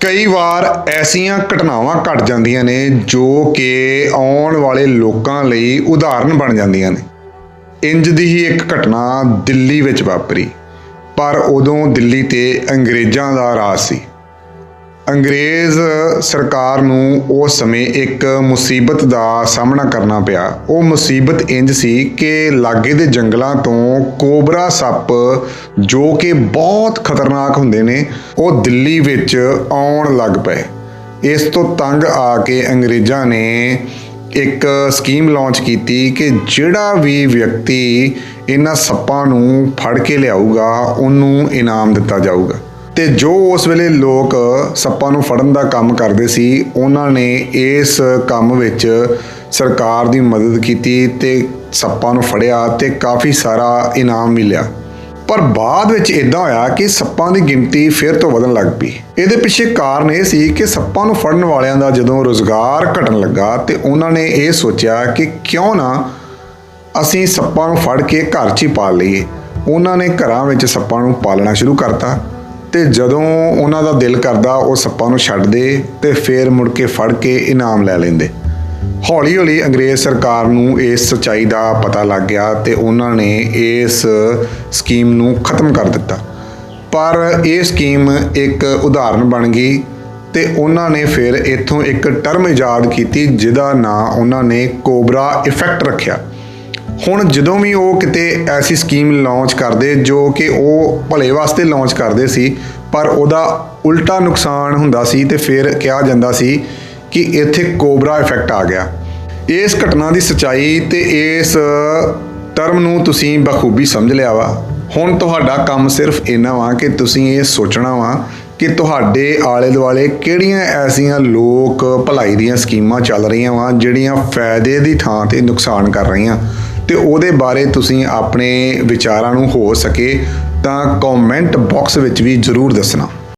ਕਈ ਵਾਰ ਐਸੀਆਂ ਘਟਨਾਵਾਂ ਘਟ ਜਾਂਦੀਆਂ ਨੇ ਜੋ ਕਿ ਆਉਣ ਵਾਲੇ ਲੋਕਾਂ ਲਈ ਉਦਾਹਰਨ ਬਣ ਜਾਂਦੀਆਂ ਨੇ। ਇੰਜ ਦੀ ਹੀ ਇੱਕ ਘਟਨਾ ਦਿੱਲੀ ਵਿੱਚ ਵਾਪਰੀ, ਪਰ ਉਦੋਂ ਦਿੱਲੀ ਤੇ ਅੰਗਰੇਜ਼ਾਂ ਦਾ ਰਾਜ ਸੀ। ਅੰਗਰੇਜ਼ ਸਰਕਾਰ ਨੂੰ ਉਸ ਸਮੇਂ ਇੱਕ ਮੁਸੀਬਤ ਦਾ ਸਾਹਮਣਾ ਕਰਨਾ ਪਿਆ। ਉਹ ਮੁਸੀਬਤ ਇੰਜ ਸੀ ਕਿ ਲਾਗੇ ਦੇ ਜੰਗਲਾਂ ਤੋਂ ਕੋਬਰਾ ਸੱਪ, ਜੋ ਕਿ ਬਹੁਤ ਖਤਰਨਾਕ ਹੁੰਦੇ ਨੇ, ਉਹ ਦਿੱਲੀ ਵਿੱਚ ਆਉਣ ਲੱਗ ਪਏ। ਇਸ ਤੋਂ ਤੰਗ ਆ ਕੇ ਅੰਗਰੇਜ਼ਾਂ ਨੇ ਇੱਕ ਸਕੀਮ ਲਾਂਚ ਕੀਤੀ ਕਿ ਜਿਹੜਾ ਵੀ ਵਿਅਕਤੀ ਇਹਨਾਂ ਸੱਪਾਂ ਨੂੰ ਫੜ ਕੇ ਲਿਆਊਗਾ, ਉਹਨੂੰ ਇਨਾਮ ਦਿੱਤਾ ਜਾਊਗਾ। ਤੇ ਜੋ ਉਸ ਵੇਲੇ ਲੋਕ ਸੱਪਾਂ ਨੂੰ ਫੜਨ ਦਾ ਕੰਮ ਕਰਦੇ ਸੀ, ਉਹਨਾਂ ਨੇ ਇਸ ਕੰਮ ਵਿੱਚ ਸਰਕਾਰ ਦੀ ਮਦਦ ਕੀਤੀ ਤੇ ਸੱਪਾਂ ਨੂੰ ਫੜਿਆ ਤੇ ਕਾਫੀ ਸਾਰਾ ਇਨਾਮ ਮਿਲਿਆ ਪਰ ਬਾਅਦ ਵਿੱਚ ਇਦਾਂ ਹੋਇਆ ਕਿ ਸੱਪਾਂ ਦੀ ਗਿਣਤੀ ਫਿਰ ਤੋਂ ਵਧਣ ਲੱਗ ਪਈ। ਇਹਦੇ ਪਿੱਛੇ ਕਾਰਨ ਇਹ ਸੀ ਕਿ ਸੱਪਾਂ ਨੂੰ ਫੜਨ ਵਾਲਿਆਂ ਦਾ ਜਦੋਂ ਰੋਜ਼ਗਾਰ ਘਟਣ ਲੱਗਾ ਤੇ ਉਹਨਾਂ ਨੇ ਇਹ ਸੋਚਿਆ ਕਿ ਕਿਉਂ ਨਾ ਅਸੀਂ ਸੱਪਾਂ ਨੂੰ ਫੜ ਕੇ ਘਰ 'ਚ ਹੀ ਪਾਲ ਲਈਏ। ਉਹਨਾਂ ਨੇ ਘਰਾਂ ਵਿੱਚ ਸੱਪਾਂ ਨੂੰ ਪਾਲਣਾ ਸ਼ੁਰੂ ਕਰਤਾ। ਤੇ ਜਦੋਂ ਉਹਨਾਂ ਦਾ ਦਿਲ ਕਰਦਾ ਉਹ ਸੱਪਾਂ ਨੂੰ ਛੱਡਦੇ ਤੇ ਫੇਰ ਮੁੜ ਕੇ ਫੜ ਕੇ ਇਨਾਮ ਲੈ ਲੈਂਦੇ। ਹੌਲੀ ਹੌਲੀ ਅੰਗਰੇਜ਼ ਸਰਕਾਰ ਨੂੰ ਇਸ ਸਚਾਈ ਦਾ ਪਤਾ ਲੱਗ ਗਿਆ ਤੇ ਉਹਨਾਂ ਨੇ ਇਸ ਸਕੀਮ ਨੂੰ ਖਤਮ ਕਰ ਦਿੱਤਾ। ਪਰ ਇਹ ਸਕੀਮ ਇੱਕ ਉਦਾਹਰਨ ਬਣ ਗਈ ਤੇ ਉਹਨਾਂ ਨੇ ਫਿਰ ਇੱਥੋਂ ਇੱਕ ਟਰਮ ਇਜਾਦ ਕੀਤੀ ਜਿਹਦਾ ਨਾਂ ਉਹਨਾਂ ਨੇ ਕੋਬਰਾ ਇਫੈਕਟ ਰੱਖਿਆ। ਹੁਣ ਜਦੋਂ ਵੀ ਉਹ ਕਿਤੇ ਐਸੀ ਸਕੀਮ ਲਾਂਚ ਕਰਦੇ, ਜੋ ਕਿ ਉਹ ਭਲੇ ਵਾਸਤੇ ਲਾਂਚ ਕਰਦੇ ਸੀ, ਪਰ ਉਹਦਾ ਉਲਟਾ ਨੁਕਸਾਨ ਹੁੰਦਾ ਸੀ ਤੇ ਫਿਰ ਕਿਹਾ ਜਾਂਦਾ ਸੀ ਕਿ ਇੱਥੇ ਕੋਬਰਾ ਇਫੈਕਟ ਆ ਗਿਆ। ਇਸ ਘਟਨਾ ਦੀ ਸਚਾਈ ਤੇ ਇਸ ਟਰਮ ਨੂੰ ਤੁਸੀਂ ਬਖੂਬੀ ਸਮਝ ਲਿਆ ਵਾ। ਹੁਣ ਤੁਹਾਡਾ ਕੰਮ ਸਿਰਫ ਇੰਨਾ ਵਾ ਕਿ ਤੁਸੀਂ ਇਹ ਸੋਚਣਾ ਵਾ ਕਿ ਤੁਹਾਡੇ ਆਲੇ ਦੁਆਲੇ ਕਿਹੜੀਆਂ ਐਸੀਆਂ ਲੋਕ ਭਲਾਈ ਦੀਆਂ ਸਕੀਮਾਂ ਚੱਲ ਰਹੀਆਂ ਵਾ, ਜਿਹੜੀਆਂ ਫਾਇਦੇ ਦੀ ਥਾਂ ਤੇ ਨੁਕਸਾਨ ਕਰ ਰਹੀਆਂ। ਤੇ ਉਹਦੇ ਬਾਰੇ ਤੁਸੀਂ ਆਪਣੇ ਵਿਚਾਰਾਂ ਨੂੰ ਹੋ ਸਕੇ ਤਾਂ ਕਮੈਂਟ ਬਾਕਸ ਵਿੱਚ ਵੀ ਜ਼ਰੂਰ ਦੱਸਣਾ।